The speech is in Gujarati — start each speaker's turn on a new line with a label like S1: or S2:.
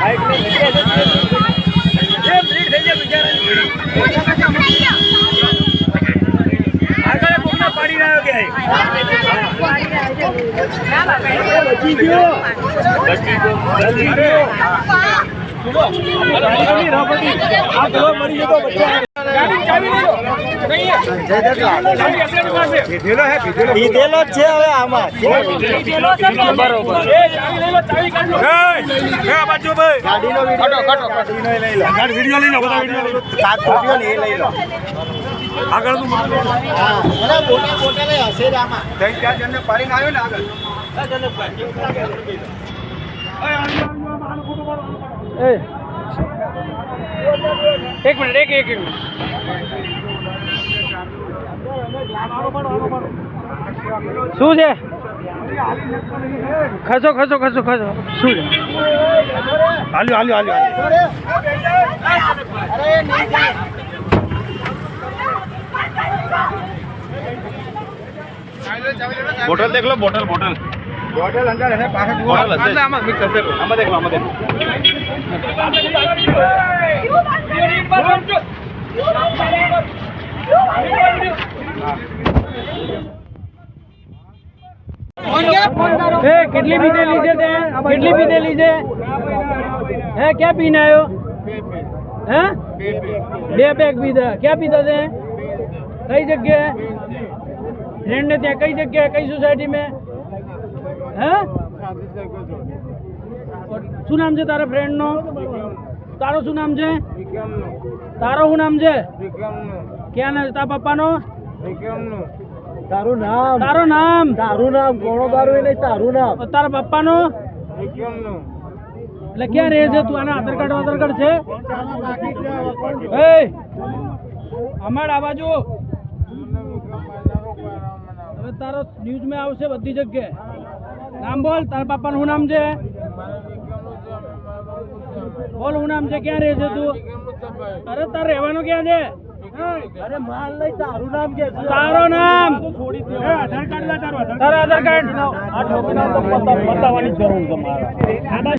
S1: ગયો ગયો. આ ગળો મરી ગયો બચ્ચા પીધેલો છે હવે આમાં આગળ ગાડીનો લઈ લો આગળ તું હા અરે મોટા મોટા લઈ હશે જ આમાં ત્રણ ચાર જણને પાડીને આવ્યો ને આગળ
S2: એક મિનિટ એક એક એક મિનિટ શું છે ખસો ખસો ખસો ખસો શું છે
S1: હાલ્યો હાલ્યો હાલ્યો
S3: બોટલ દેખ લો બોટલ બોટલ
S1: બોટલ અંદર હશે પાસે જુઓ
S3: બોટલ હશે આમાં મિક્સ હશે આમાં દેખ લો આમાં દેખ
S2: એ, કેટલી પીધેલી છે તે? કેટલી પીધેલી છે હે ક્યાં પીને આવ્યો હે? બે પેક પીધા. ક્યાં પીધા તે? કઈ જગ્યાએ? ફ્રેન્ડ ને ત્યાં કઈ જગ્યાએ? કઈ સોસાયટી મેં? હે? શું નામ છે તારા ફ્રેન્ડ નો? તારો શું નામ છે? તારો શું નામ છે? ક્યાં નામ તારા પપ્પાનો?
S1: તારું નામ.
S2: તારું નામ.
S1: તારું નામ કોણો એ નહીં તારું નામ.
S2: તારા પપ્પાનો? એટલે ક્યાં રહે છે તું? આના આધાર કાર્ડ આધાર કાર્ડ છે? અમાર આ બાજુ. હવે તારો ન્યૂઝમાં આવશે બધી જગ્યાએ. નામ બોલ તારા પપ્પાનું શું નામ છે? બોલ હું નામ છે? ક્યાં રહે છે તું? અરે તારે રહેવાનું ક્યાં છે?
S1: અરે માલ તારું નામ કે છે?
S2: તારો નામ?
S1: આધાર કાર્ડ તારું આધાર
S2: કાર્ડ.
S1: આ ઠોકીને તો પતા- જરૂર છે મારે.